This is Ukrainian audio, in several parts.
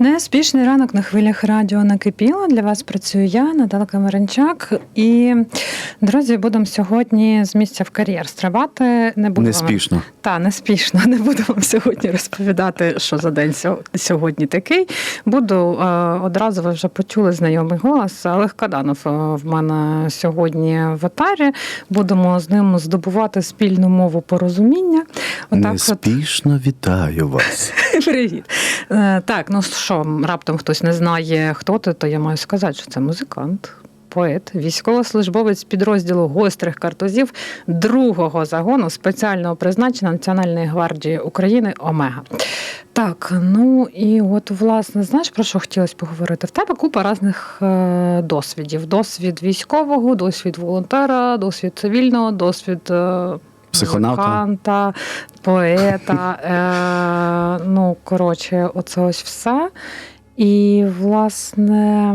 Неспішний ранок на хвилях радіо накипіло. Для вас працюю я, Наталка Маринчак. І, друзі, будемо сьогодні з місця в кар'єр стрибати. Не будемо Неспішно. Та неспішно. Не буду вам сьогодні розповідати, що за день сьогодні такий. Буду е, одразу ви вже почули знайомий голос. Олег Каданов е, в мене сьогодні в етарі. Будемо з ним здобувати спільну мову порозуміння. Отак от Неспішно вітаю вас. Привіт. Е, Так, ну що, раптом хтось не знає, хто ти, то я маю сказати, що це музикант. Поет, військовослужбовець підрозділу гострих картузів другого загону спеціального призначення Національної гвардії України Омега. Так, ну і от власне, знаєш про що хотілося поговорити? В тебе купа різних е, досвідів: досвід військового, досвід волонтера, досвід цивільного, досвід е, Психонавта. музиканта, поета. Е, ну, коротше, оце ось все. І, власне,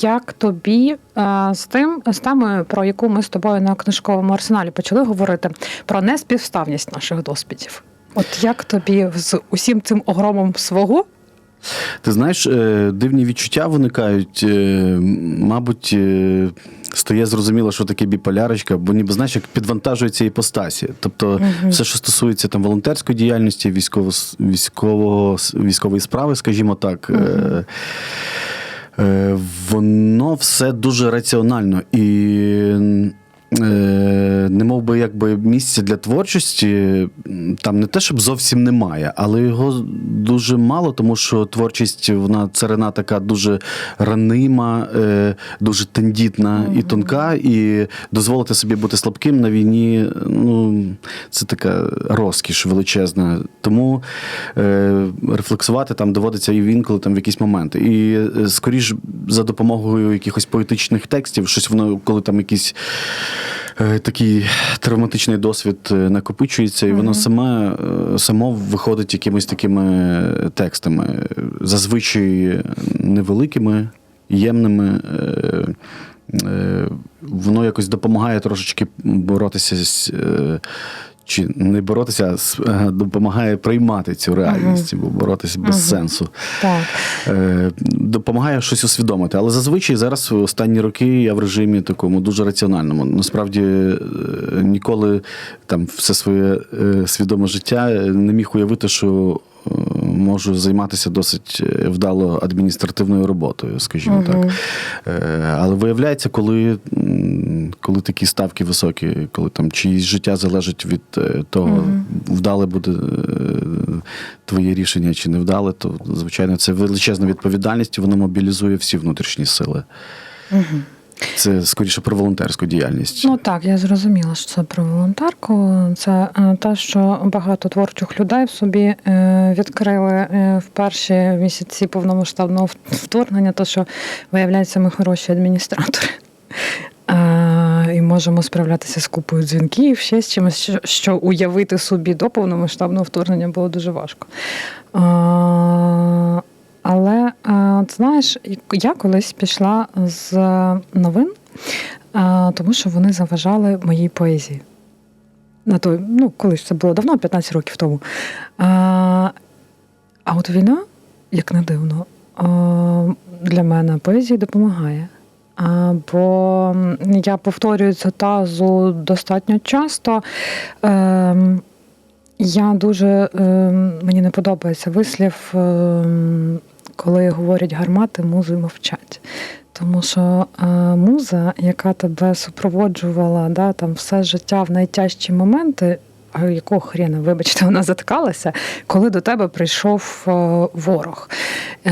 як тобі е, з тим з темою, про яку ми з тобою на книжковому арсеналі почали говорити, про неспівставність наших досвідів? От як тобі з усім цим огромом свого? Ти знаєш, е, дивні відчуття виникають. е, Мабуть, е, стає зрозуміло, що таке біполярочка, бо ніби знаєш, як підвантажується іпостасі. Тобто, все, що стосується там волонтерської діяльності, військово, військового, військової справи, скажімо так. е, е, Воно все дуже раціонально і. Е, не мов би якби місця для творчості там не те, щоб зовсім немає, але його дуже мало, тому що творчість вона царина така дуже ранима, е, дуже тендітна і тонка, і дозволити собі бути слабким на війні, ну це така розкіш величезна. Тому е, рефлексувати там доводиться і інколи там в якісь моменти. І скоріш за допомогою якихось поетичних текстів, щось воно, коли там якісь такий травматичний досвід е, накопичується, і воно саме е, само виходить якимись такими текстами, зазвичай невеликими, ємними. е, е, Воно якось допомагає трошечки боротися з. Чи не боротися, а е, допомагає приймати цю реальність, бо боротися без сенсу. Так. Е, допомагає щось усвідомити. Але зазвичай зараз в останні роки я в режимі такому дуже раціональному. Насправді е, ніколи там все своє свідоме життя не міг уявити, що можу займатися досить е, вдало адміністративною роботою, скажімо так. Е, Але виявляється, коли, коли такі ставки високі, коли там чиїсь життя залежить від е, того, вдале буде твоє рішення чи не вдале, то звичайно це величезна відповідальність, і воно мобілізує всі внутрішні сили. Це скоріше про волонтерську діяльність. Ну так, я зрозуміла, що це про волонтерку. Це е, те, що багато творчих людей в собі е, відкрили е, в перші місяці повномасштабного вторгнення, то що виявляється, ми хороші адміністратори. І можемо справлятися з купою дзвінків, ще з чимось, що- уявити собі до повномасштабного вторгнення було дуже важко. Але от знаєш, я колись пішла з новин, е, тому що вони заважали моїй поезії. На той, ну, колись це було давно, 15 років тому. А, а от війна, як не дивно, для мене поезії допомагає. А, Бо я повторюю цю тазу достатньо часто. Ем, я дуже ем, мені не подобається вислів, ем, коли говорять гармати, музи мовчать. Тому що е, муза, яка тебе супроводжувала да, там, все життя в найтяжчі моменти, якого хрена, вибачте, вона заткалася, коли до тебе прийшов е, ворог. Е,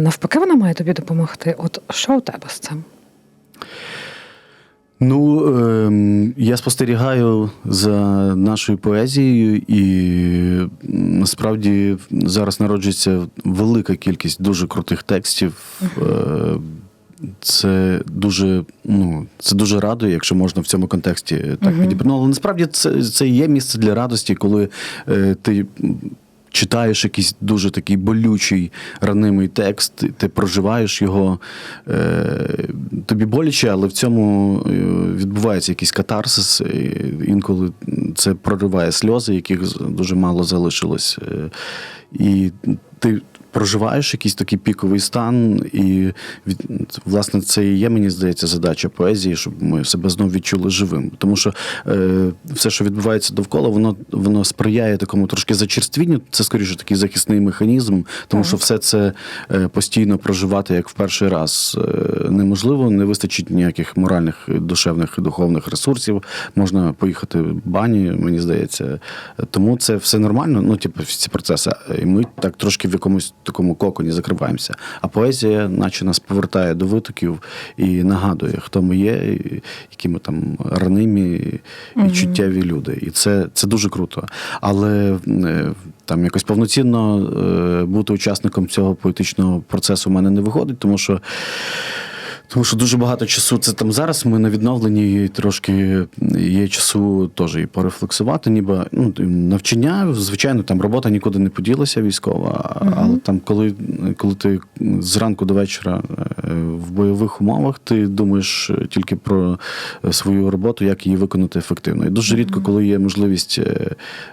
навпаки, вона має тобі допомогти. От що у тебе з цим? Ну, ем, я спостерігаю за нашою поезією, і насправді зараз народжується велика кількість дуже крутих текстів. Е, Це дуже, ну, це дуже радує, якщо можна в цьому контексті так підібрати. Ну, але насправді це, це є місце для радості, коли е, ти читаєш якийсь дуже такий болючий, ранимий текст, ти- проживаєш його. Е, тобі боляче, але в цьому е, відбувається якийсь катарсис. Інколи це прориває сльози, яких дуже мало залишилось. Е, і ти проживаєш якийсь такий піковий стан, і власне це і є, мені здається, задача поезії, щоб ми себе знов відчули живим. Тому що е, все, що відбувається довкола, воно, воно сприяє такому трошки зачерствінню. Це скоріше такий захисний механізм, тому Так. що все це е, постійно проживати як в перший раз е, неможливо, не вистачить ніяких моральних, душевних і духовних ресурсів. Можна поїхати в бані, мені здається. Тому це все нормально. Ну, типу, всі ці процеси. І ми так трошки в якомусь такому коконі закриваємося. А поезія, наче нас повертає до витоків і нагадує, хто ми є, і які ми там ранимі і чуттєві люди. І це, це дуже круто. Але е, там якось повноцінно е, бути учасником цього поетичного процесу в мене не виходить, тому що. Тому що дуже багато часу це там зараз. Ми на відновленні і трошки є часу теж і порефлексувати, ніби ну навчання, звичайно, там робота нікуди не поділася військова. Але там, коли, коли ти зранку до вечора е, в бойових умовах, ти думаєш тільки про свою роботу, як її виконати ефективно. І дуже рідко, коли є можливість е,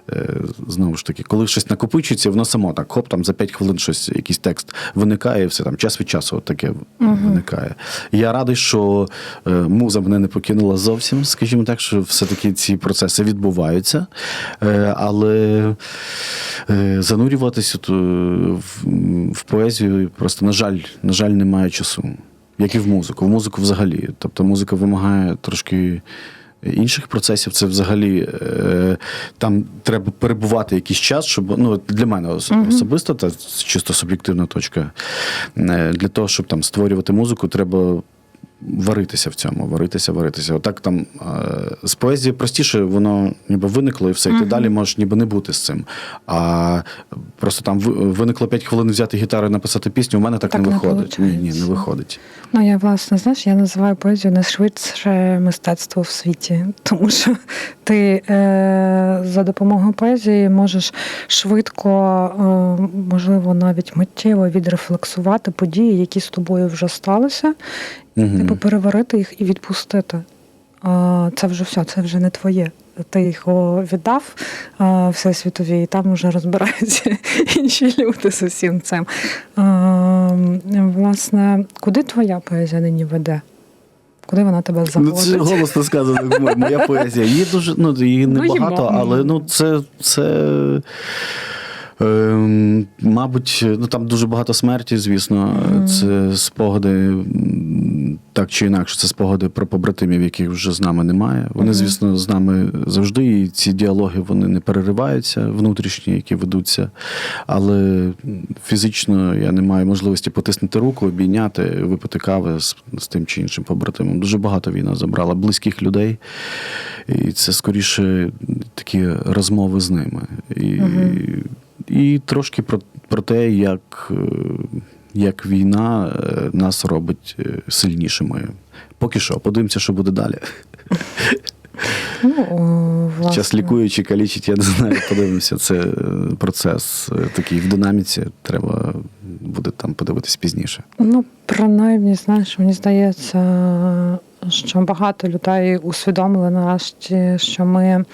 е, знову ж таки, коли щось накопичується, воно само так, хоп, там за 5 хвилин щось, якийсь текст виникає, і все там час від часу таке виникає. Я радий, що е, муза мене не покинула зовсім, скажімо так, що все-таки ці процеси відбуваються. Е, але е, занурюватися в поезію просто, на жаль, на жаль, немає часу. Як і в музику. В музику взагалі. Тобто музика вимагає трошки. Інших процесів це взагалі е, там треба перебувати якийсь час, щоб ну для мене особисто, та чисто суб'єктивна точка. Е, для того, щоб там створювати музику, треба варитися в цьому, варитися, варитися. Отак там е, з поезії простіше, воно ніби виникло і все, і ти далі можеш ніби не бути з цим. А просто там ви- виникло 5 хвилин взяти гітару і написати пісню, у мене так, Так не не виходить. Ні, ні, не виходить. Ну, я власне, знаєш, я називаю поезію найшвидше мистецтво в світі, тому що ти е, за допомогою поезії можеш швидко, е, можливо, навіть миттєво відрефлексувати події, які з тобою вже сталися, Мгм. типу переварити їх і відпустити. А, Це вже все, це вже не твоє. Ти його віддав а, всесвітові, і там вже розбираються інші люди з усім цим. А, Власне, куди твоя поезія нині веде? Куди вона тебе Ну, це голосно сказано. Моя поезія. Її дуже, ну, її Ну, небагато, але ну, це. це Ем, мабуть, ну там дуже багато смерті, звісно. Це спогади, так чи інакше, це спогади про побратимів, яких вже з нами немає. Вони, звісно, з нами завжди, і ці діалоги вони не перериваються, внутрішні, які ведуться. Але фізично я не маю можливості потиснути руку, обійняти, випити кави з, з тим чи іншим побратимом. Дуже багато війна забрала близьких людей. І це скоріше такі розмови з ними. І, і трошки про, про те, як, е, як війна е, нас робить е, сильнішими. Поки що, подивимося, що буде далі. Ну, власне. Час лікуючи, калічить, я не знаю, подивимося. Це е, процес такий в динаміці. Треба буде там подивитись пізніше. Ну, принаймні, знаєш, мені здається, що багато людей усвідомили нарешті, що ми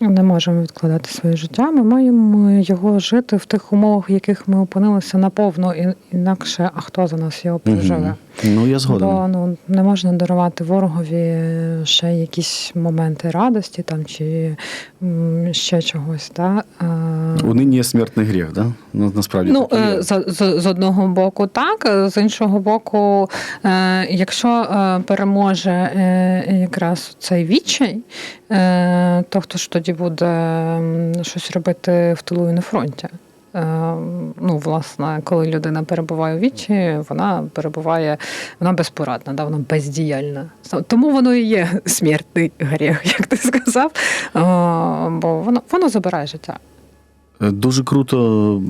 не можемо відкладати своє життя. Ми маємо його жити в тих умовах, в яких ми опинилися наповно, інакше, а хто за нас його переживе? Ну, я згоден. Бо ну не можна дарувати ворогові ще якісь моменти радості там чи ще чогось. Да? Е, Унині є смертний гріх, да? Ну, насправді. Ну, е, з, з, з одного боку, так, е, з іншого боку, якщо переможе якраз цей відчай, то хто ж тоді буде щось робити в тилу і на фронті? Ну, власне, коли людина перебуває у вічі, вона перебуває, вона безпорадна, да, вона бездіяльна. Тому воно і є смертний гріх, як ти сказав, бо воно, воно забирає життя. Е, Дуже круто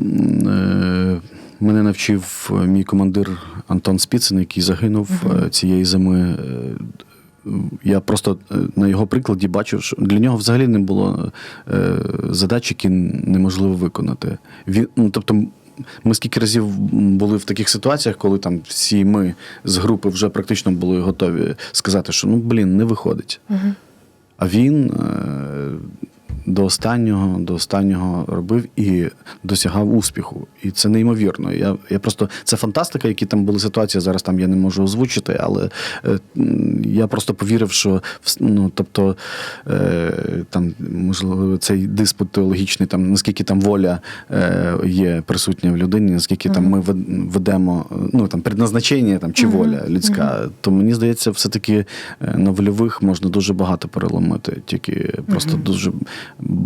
е, мене навчив мій командир Антон Спіцин, який загинув е, цієї зими. Е, я просто е, на його прикладі бачив, що для нього взагалі не було е, задач, які неможливо виконати. Він, ну, тобто, ми скільки разів були в таких ситуаціях, коли там всі ми з групи вже практично були готові сказати, що ну блін, не виходить. А він е, до останнього, до останнього робив і досягав успіху. І це неймовірно. Я, я просто це фантастика, які там були ситуації. Зараз там я не можу озвучити, але е, я просто повірив, що ну, тобто, е, там, можливо, цей диспут теологічний, там наскільки там воля е, є присутня в людині, наскільки там ми вед- ведемо ну там предназначення там чи воля людська, то мені здається, все-таки е, на вольових можна дуже багато переломити. Тільки просто дуже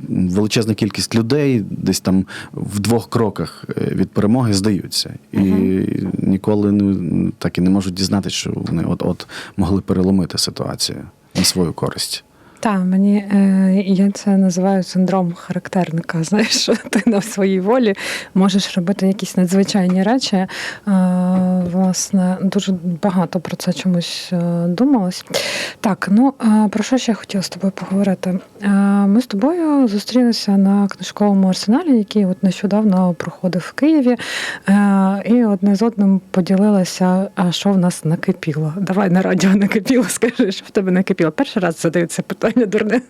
величезна кількість людей десь там в двох кроках е, від перемоги здаються. І ніколи не, так і не можуть дізнатися, що вони от-от могли переломити ситуацію на свою користь. Так, мені е, я це називаю синдром характерника. Знаєш, що ти на своїй волі можеш робити якісь надзвичайні речі. Е, власне, дуже багато про це чомусь е, думалось. Так, ну про що ще хотіла з тобою поговорити? Ми з тобою зустрілися на книжковому арсеналі, який от нещодавно проходив в Києві, і одне з одним поділилися, а що в нас накипіло. Давай на радіо накипіло, скажи, що в тебе накипіло. Перший раз задаю це питання дурне.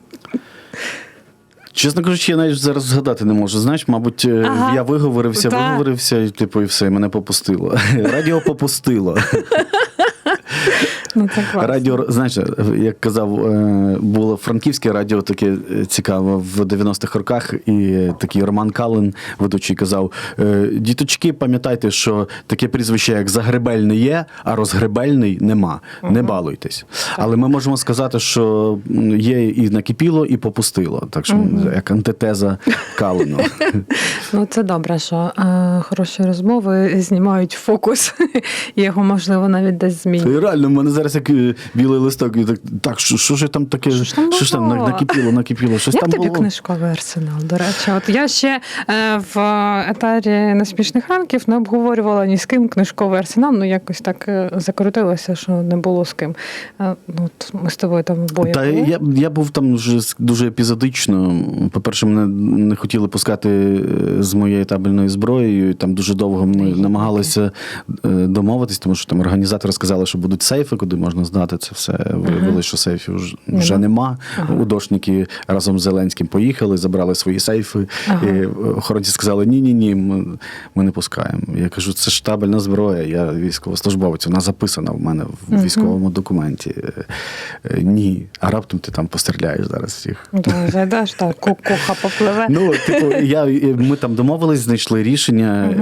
Чесно кажучи, я навіть зараз згадати не можу. Знаєш, мабуть, е, Ага. я виговорився, Так. виговорився, і типу, і все, і мене попустило. Радіо попустило. Ну це класно. Радіо, знаєш, як казав, е, було франківське радіо таке е, цікаве в 90-х роках, і такий Роман Калин, ведучий, казав: е, діточки, пам'ятайте, що таке прізвище, як Загребельний є, а розгребельний нема. Не балуйтесь. Але ми можемо сказати, що є і накипіло, і попустило. Так що як антитеза Калину. Ну це добре, що хороші розмови знімають фокус, його можливо навіть десь змінюють. Реально, в мене зараз як е, білий листок, і так, так що, що ж там таке? Що ж там там було? накипіло, накипіло, щось Як там тобі було. книжковий арсенал? До речі, от я ще е, в етарі несмішних ранків не обговорювала ні з ким книжковий арсенал. Ну якось так е, закрутилося, що не було з ким. Е, ну, от ми з тобою там обоє. Та були. я, я був там вже с- дуже епізодично. По-перше, мене не хотіли пускати е, з моєю табельною зброєю. і Там дуже довго ми намагалися е, домовитись, тому що там організатори сказали, що будуть сейфи, куди можна здати це все. Виявили, що сейфів вже, нема. Удошники разом з Зеленським поїхали, забрали свої сейфи. Ага. І охоронці сказали: ні, ні, ні, ми, ми не пускаємо. Я кажу, це ж табельна зброя, я військовослужбовець, вона записана в мене в військовому документі. Е, Ні. А раптом ти там постріляєш зараз всіх. Зайдеш, так, кукуха попливе. Ну, типу, я, ми там домовились, знайшли рішення.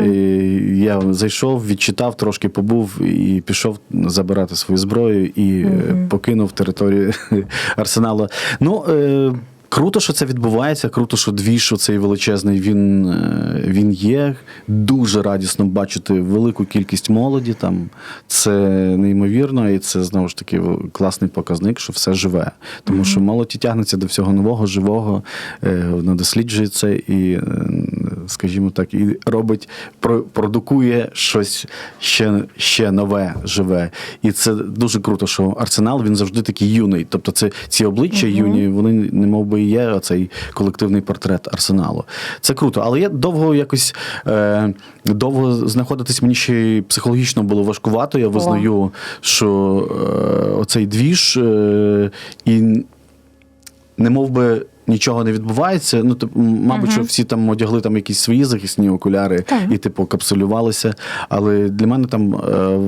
Я зайшов, відчитав, трошки побув і пішов забирати свою зброю і е, покинув територію арсеналу. Ну, е, Круто, що це відбувається. Круто, що двіж цей величезний він, е, він є. Дуже радісно бачити велику кількість молоді там. Це неймовірно, і це знову ж таки класний показник, що все живе. Тому що молодь тягнеться до всього нового, живого, е, вона досліджує і, скажімо так, і робить, про- продукує щось ще, ще нове, живе. І це дуже круто, що арсенал він завжди такий юний. Тобто, це ці обличчя юні, вони не мов би є оцей колективний портрет арсеналу. Це круто. Але я довго якось е, довго знаходитись мені ще й психологічно було важкувато. Я визнаю, що е, оцей двіж е, і не мов би. Нічого не відбувається. Ну, типу, мабуть, що всі там одягли там якісь свої захисні окуляри і, типу, капсулювалися. Але для мене там е,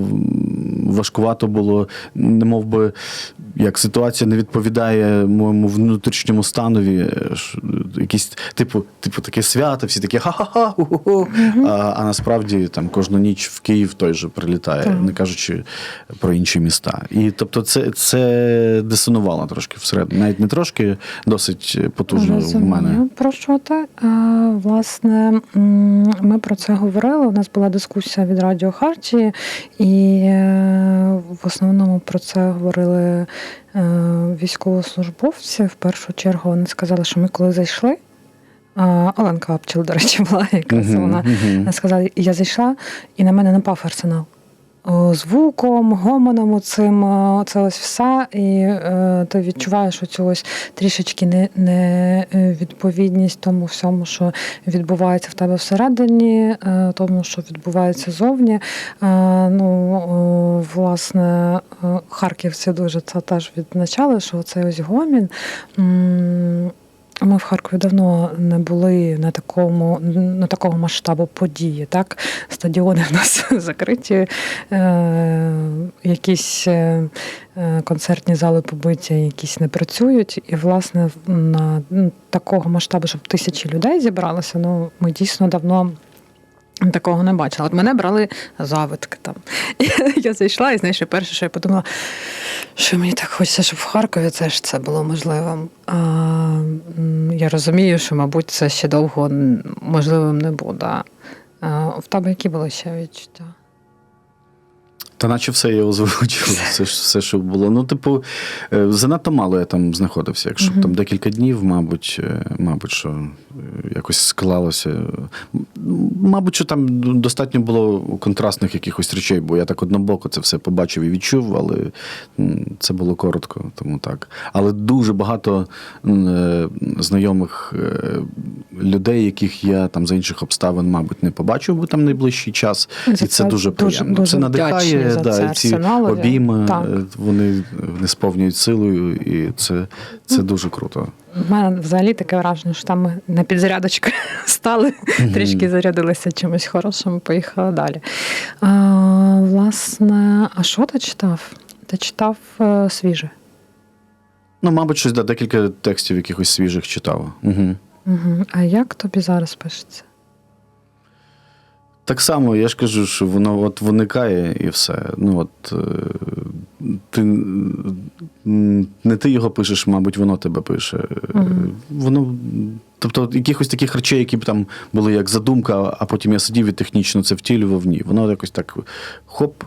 важкувато було, не мов би, як ситуація не відповідає моєму внутрішньому станові. е, Якісь, типу, типу, таке свято, всі такі ха-ха-ха. А, а насправді там кожну ніч в Київ той же прилітає, Так. не кажучи про інші міста. І тобто це, це дисонувало трошки всередині. Навіть не трошки, досить потужно в мене. Про що ти? Власне, ми про це говорили. У нас була дискусія від Радіо Хартії, і е, в основному про це говорили військовослужбовці. В першу чергу вони сказали, що ми коли зайшли. Оленка Апчел, до речі, була якраз вона сказала, я зайшла, і на мене напав арсенал. О, звуком, гомоном цим, це ось все. І е, ти відчуваєш оцю ось трішечки не, не е, відповідність тому всьому, що відбувається в тебе всередині, е, тому, що відбувається зовні. Е, ну, власне, е, харківці дуже це теж відзначали, що цей ось гомін. Ми в Харкові давно не були на такому на такого масштабу події. Так, стадіони в нас закриті, е, якісь е, е, концертні зали побиті, якісь не працюють. І, власне, на такого масштабу, щоб тисячі людей зібралося, ну ми дійсно давно. Такого не бачила. От мене брали завитки там. Я зайшла, і знаєш, перше, що я подумала, що мені так хочеться, щоб в Харкові це ж це було можливим. А, я розумію, що, мабуть, це ще довго можливим не буде. А, в тебе які були ще відчуття? Та наче все я озвучив, все, все, що було. Ну, типу, е, занадто мало я там знаходився. Якщо Мгм. там декілька днів, мабуть, е, мабуть, що е, якось склалося. Мабуть, що там достатньо було контрастних якихось речей, бо я так однобоко це все побачив і відчув, але це було коротко, тому так. Але дуже багато знайомих людей, яких я там за інших обставин, мабуть, не побачив би там найближчий час. За І це, це дуже дуже- приємно. дуже це надихає, вдячні да, це ці обійми, Так. е, вони не сповнюють силою, і це, це дуже круто. У мене взагалі таке враження, що там ми на підзарядочку стали, трішки зарядилися чимось хорошим, поїхали далі. А, власне, а що ти читав? Ти читав е, свіже? Ну, мабуть, щось да, декілька текстів якихось свіжих читав. Угу. Угу. А як тобі зараз пишеться? Так само, я ж кажу, що воно от виникає і все. Ну от е, ти не ти його пишеш, мабуть, воно тебе пише. Мгм. Воно. Тобто якихось таких речей, які б там були як задумка, а потім я сидів і технічно це втілював, ні. Воно якось так хоп.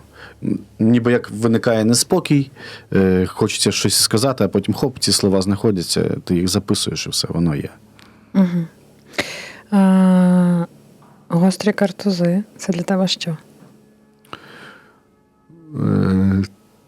Ніби як виникає неспокій, е, хочеться щось сказати, а потім хоп, ці слова знаходяться, ти їх записуєш і все, воно є. Угу. А, гострі картузи це для тебе що? Е,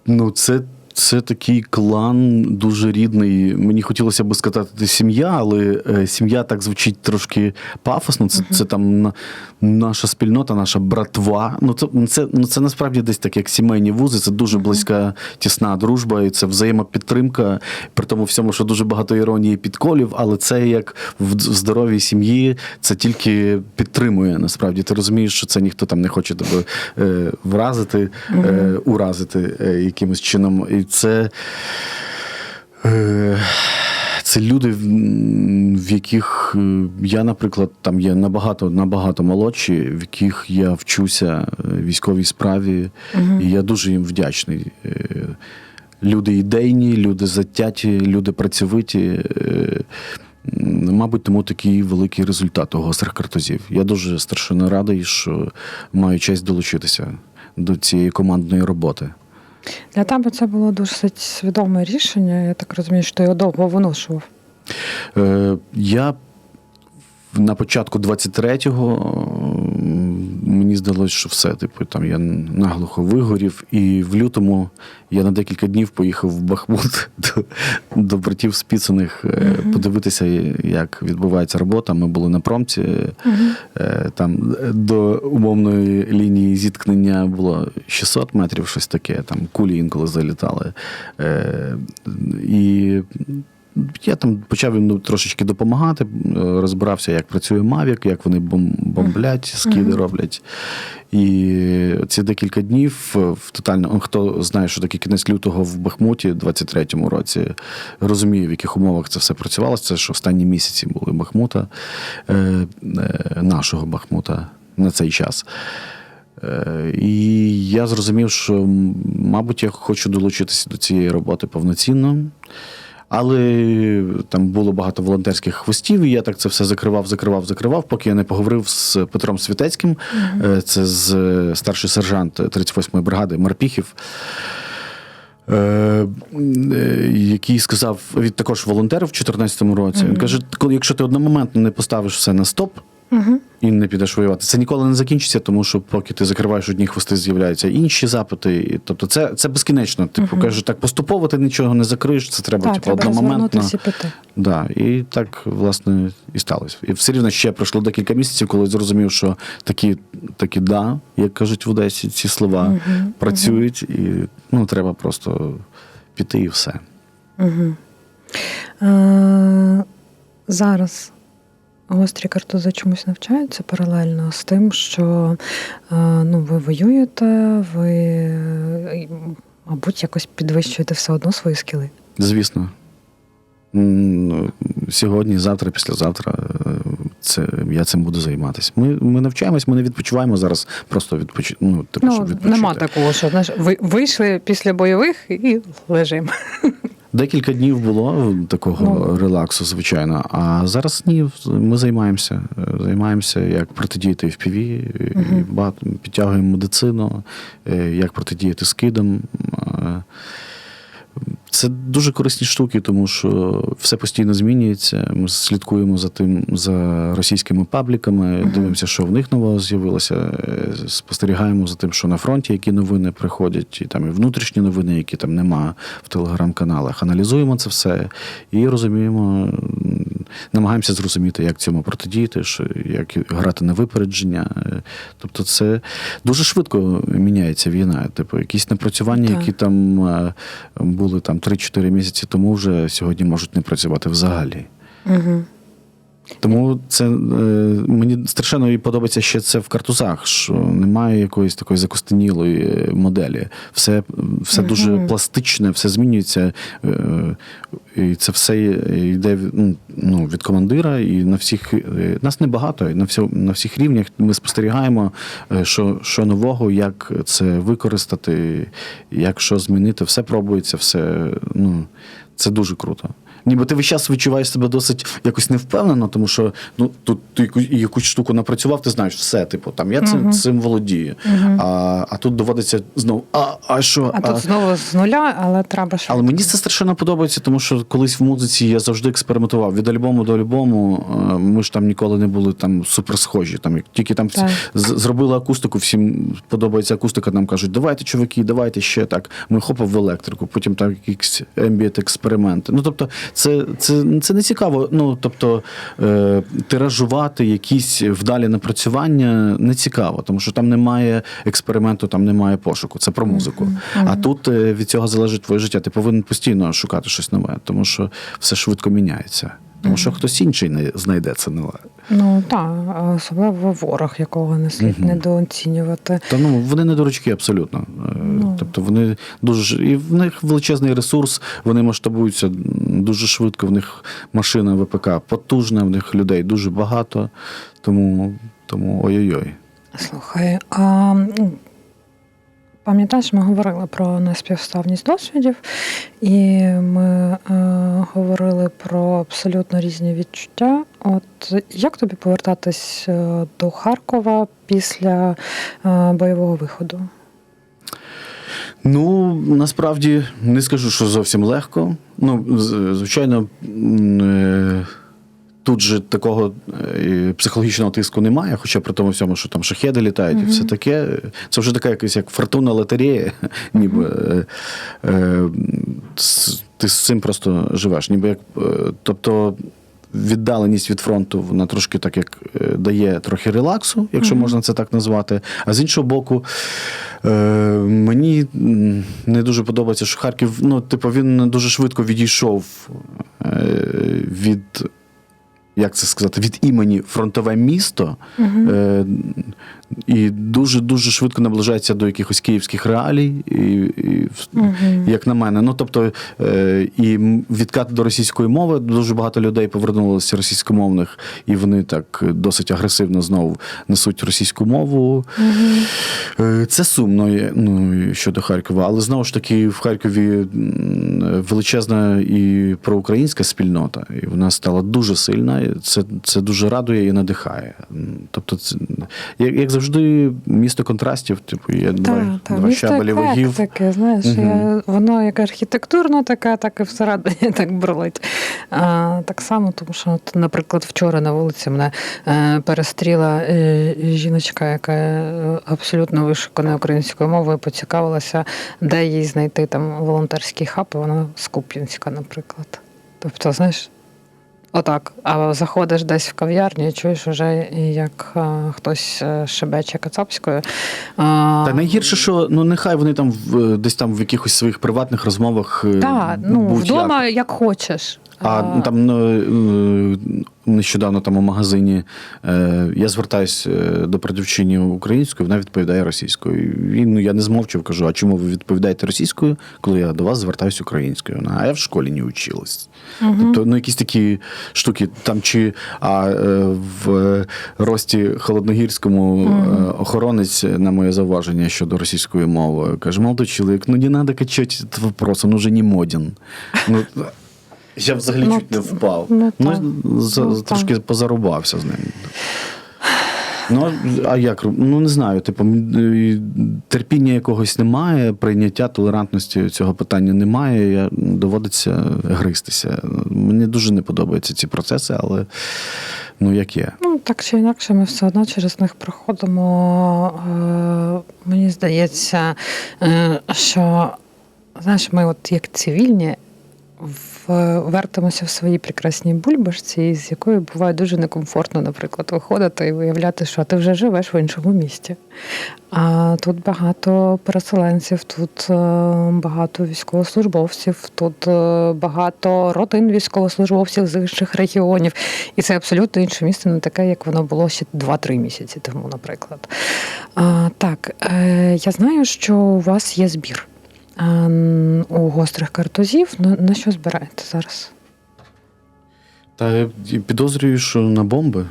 Ну, це, це такий клан дуже рідний. Мені хотілося б сказати сім'я, але е, сім'я так звучить трошки пафосно. Це, це там наша спільнота, наша братва. Ну це, це, ну, це насправді десь так, як сімейні вузи. Це дуже близька, тісна дружба, і це взаємопідтримка. При тому всьому, що дуже багато іронії підколів, але це як в в здоровій сім'ї, це тільки підтримує. Насправді ти розумієш, що це ніхто там не хоче тебе е, вразити, е, уразити е, якимось чином. І це. Е, це люди, в- яких е, я, наприклад, там є набагато набагато молодші, в яких я вчуся е, військовій справі, і я дуже їм вдячний. Люди ідейні, люди затяті, люди працьовиті. Мабуть, тому такий великий результат у гострих картузів. Я дуже страшенно радий, що маю честь долучитися до цієї командної роботи. Для тебе це було досить свідоме рішення. Я так розумію, що ти його довго виношував. Е, я на початку 23-го м, мені здалося, що все, типу, там я наглухо вигорів, і в лютому я на декілька днів поїхав в Бахмут до, до братів спіцаних е, подивитися, як відбувається робота. Ми були на промці. Е, Там до умовної лінії зіткнення було 600 метрів, щось таке. Там кулі інколи залітали. І я там почав їм ну, трошечки допомагати, розбирався, як працює Mavic, як вони бом- бомблять, скиди роблять. І ці декілька днів е, в тотально, хто знає, що таке кінець лютого в Бахмуті в 23-му році, розуміє, в яких умовах це все працювало. Це ж останні місяці були Бахмута, е, е, нашого Бахмута на цей час. І я зрозумів, що, мабуть, я хочу долучитися до цієї роботи повноцінно. Але там було багато волонтерських хвостів, і я так це все закривав, закривав, закривав, поки я не поговорив з Петром Світецьким, Е, це з е, старший сержант 38-ї бригади Марпіхів. Е, який сказав, він також волонтер в 2014 році. Він каже: якщо ти одномоментно не поставиш все на стоп, Угу. і не підеш воювати. Це ніколи не закінчиться, тому що поки ти закриваєш одні хвости, з'являються інші запити. Тобто, це, це безкінечно. Типу, Мгм. кажу, так поступово ти нічого не закриєш, це треба, Так, типу, треба одномоментно. Да, і так, власне, і сталося. І все рівно ще пройшло декілька місяців, коли зрозумів, що такі, такі да, як кажуть в Одесі, ці слова Мгм, працюють, і ну, треба просто піти і все. Угу. Е, зараз гострі картузи чомусь навчаються паралельно з тим, що е, ну, ви воюєте, ви, е, мабуть, якось підвищуєте все одно свої скіли. Звісно. Ну, Сьогодні, завтра, післязавтра е, це, я цим буду займатися. Ми, ми навчаємось, ми не відпочиваємо зараз, просто відпоч... ну, типу, щоб Ну, відпочити. нема такого, що знаєш, ви вийшли після бойових і лежимо. Декілька днів було такого Ну. релаксу, звичайно. А зараз ні, ми займаємося. Е, Займаємося, як протидіяти впіві. і Мгм. підтягуємо медицину, е, як протидіяти скидам. Це дуже корисні штуки, тому що все постійно змінюється. Ми слідкуємо за тим за російськими пабліками, дивимося, що в них нового з'явилося. Спостерігаємо за тим, що на фронті які новини приходять, і там і внутрішні новини, які там нема в телеграм-каналах. Аналізуємо це все і розуміємо, намагаємося зрозуміти, як цьому протидіяти, що- як грати на випередження. Тобто, це дуже швидко міняється війна. Типу, якісь напрацювання, Так. які там е, були там 3-4 місяці тому, вже сьогодні можуть не працювати взагалі. Угу. Тому це е, мені страшенно і подобається ще це в картузах, що немає якоїсь такої закостенілої е, моделі. Все, все Мгм. дуже пластичне, все змінюється. е, І це все йде ну, ну, від командира, і на всіх е, нас небагато, і на всьо, на всіх рівнях ми спостерігаємо, е, що, що нового, як це використати, як що змінити. Все пробується, все ну, це дуже круто. Ніби ти весь час відчуваєш себе досить якось невпевнено, тому що ну тут ти якусь штуку напрацював, ти знаєш все, типу, там я цим, Мгм. цим володію. Мгм. А, а тут доводиться знову, а, а що? А тут знову з нуля, але треба швидко. Але мені це страшенно подобається, тому що колись в музиці я завжди експериментував від альбому до альбому. е, Ми ж там ніколи не були там супер схожі. Там як тільки там Так. зробили акустику, всім подобається акустика. Нам кажуть, давайте, чуваки, давайте ще так. Ми хопав в електрику, потім там якісь ембієт експерименти. Ну тобто, це, це, це не цікаво. Ну тобто е, тиражувати якісь вдалі напрацювання не цікаво, тому що там немає експерименту, там немає пошуку. Це про музику. А тут е, від цього залежить твоє життя. Ти повинен постійно шукати щось нове, тому що все швидко міняється. Тому що хтось інший не знайде це нове. Ну так, особливо ворог, якого не слід Мгм. недооцінювати. Та ну вони не дурачки абсолютно. Е, Ну. Тобто вони дуже і в них величезний ресурс, вони масштабуються дуже швидко. В них машина ВПК потужна, в них людей дуже багато. Тому, тому ой-ой-ой. Слухай, а ну, пам'ятаєш, ми говорили про неспівставність досвідів, і ми е, говорили про абсолютно різні відчуття. От як тобі повертатись е, до Харкова після е, бойового виходу? Ну, насправді не скажу, що зовсім легко. Ну, звичайно, е, тут же такого е, психологічного тиску немає, хоча при тому всьому, що там шахеди літають і все таке. Це вже така якась як фортуна лотерея, ніби. е, Ти з цим просто живеш. Ніби як, тобто. Віддаленість від фронту вона трошки так як дає трохи релаксу, якщо можна це так назвати. А з іншого боку, мені не дуже подобається, що Харків, ну, типу, він дуже швидко відійшов від, як це сказати, від імені фронтове місто. Е, і дуже дуже швидко наближається до якихось київських реалій, і, і, Мгм. як на мене. Ну тобто, е, і відкат до російської мови. Дуже багато людей повернулося російськомовних, і вони так досить агресивно знову несуть російську мову. Е, Це сумно ну, щодо Харкова, але знову ж таки в Харкові величезна і проукраїнська спільнота, і вона стала дуже сильна. Це, це дуже радує і надихає. Тобто, це, як, як завжди. Завжди місто контрастів. Типу, є два, Так, так, два щабелі вагів. таке, знаєш, Мгм. я, воно як архітектурно таке, так і всередині так бролить. А, так само, тому що, от, наприклад, вчора на вулиці мене е, перестріла е, жіночка, яка е, абсолютно вишукана українською мовою, поцікавилася, де їй знайти там волонтерський хаб, і вона з Куп'янська, наприклад. Тобто, знаєш. Отак, а заходиш десь в кав'ярню і чуєш уже, як а, хтось е, шебече кацапською. А, Та найгірше, що ну нехай вони там в, десь там в якихось своїх приватних розмовах. е, Так, ну вдома як. як хочеш. А ну, там ну, е, нещодавно там у магазині е, я звертаюсь е, до продавчині українською, вона відповідає російською. І ну, я не змовчав, кажу, а чому ви відповідаєте російською, коли я до вас звертаюсь українською? Вона, а я в школі не училась. Угу. Тобто, ну, якісь такі штуки, там чи а, в рості холодногірському е, охоронець на моє зауваження щодо російської мови каже: молодой чоловік, ну не треба качати этот вопрос, он уже не моден. Ну, я взагалі Ну, чуть не впав. ну, Ну, так. за, Ну, трошки позарубався з ним. Ну, а як? Ну, не знаю, типу, е, терпіння якогось немає, прийняття толерантності цього питання немає. Я, доводиться гристися. Мені дуже не подобаються ці процеси, але ну як є. Ну, так чи інакше, ми все одно через них проходимо. Е, мені здається, е, що знаєш, ми, от як цивільні, в- вертимося в своїй прекрасній бульбашці, з якої буває дуже некомфортно, наприклад, виходити і виявляти, що ти вже живеш в іншому місті. А тут багато переселенців, тут е, багато військовослужбовців, тут е, багато родин військовослужбовців з інших регіонів. І це абсолютно інше місце, не таке, як воно було ще 2-3 місяці тому, наприклад. А, так, е, я знаю, що у вас є збір у гострих картузів. На, що збираєте зараз? Та я підозрюю, що на бомби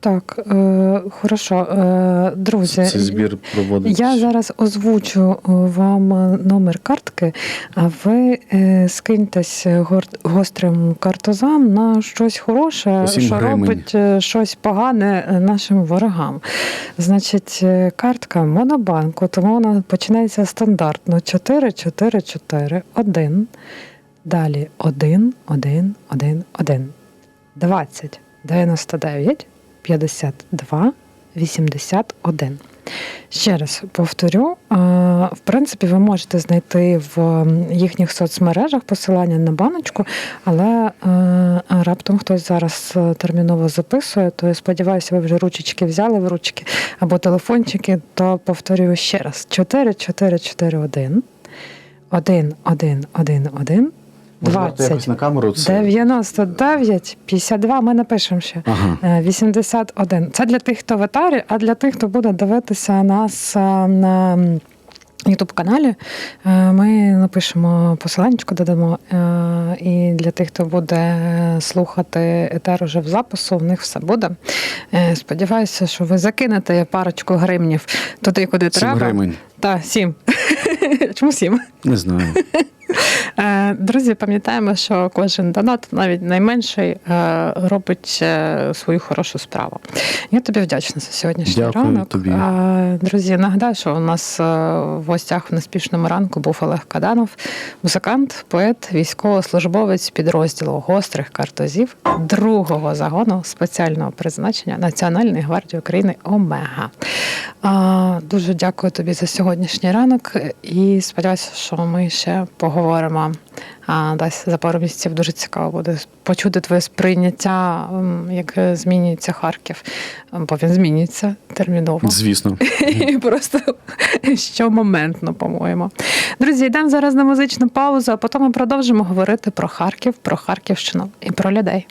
Так, е, хорошо. Е, друзі, цей збір проводить. Я зараз озвучу е, вам номер картки, а ви е, скиньтесь гострим картузам на щось хороше, що гривень. робить е, щось погане е, нашим ворогам. Значить, картка Монобанку, тому вона починається стандартно 4, 4, 4, 1. Далі 1, 1, 1, 1. 20, 99, 52, 81. Ще раз повторю, е, в принципі, ви можете знайти в їхніх соцмережах посилання на баночку, але е, раптом хтось зараз е, терміново записує, то я сподіваюся, ви вже ручечки взяли в ручки або телефончики, то повторюю ще раз: 4, 4, 4, 1, 1, 1, 1, 1, 20, якось на камеру це. 99, 52, ми напишемо ще. Ага. Е, 81. Це для тих, хто в етарі, а для тих, хто буде дивитися нас е, на Ютуб каналі. Ми напишемо посиланнячку, додамо. Е, І для тих, хто буде слухати етер уже в запису, в них все буде. Е, Сподіваюся, що ви закинете парочку гривнів туди, куди Сім треба. гривень. Так, сім. Чому сім? Не знаю. Е, Друзі, пам'ятаємо, що кожен донат, навіть найменший, е, робить е, свою хорошу справу. Я тобі вдячна за сьогоднішній Дякую ранок. тобі. Друзі, нагадаю, що у нас в гостях в неспішному ранку був Олег Каданов, музикант, поет, військовослужбовець підрозділу гострих картозів другого загону спеціального призначення Національної гвардії України Омега. Дуже дякую тобі за сьогоднішній ранок і сподіваюся, що ми ще поговоримо. А десь за пару місяців дуже цікаво буде почути твоє сприйняття, як змінюється Харків, бо він змінюється терміново. Звісно. І просто щомоментно, по-моєму. Друзі, йдемо зараз на музичну паузу, а потім ми продовжимо говорити про Харків, про Харківщину і про людей.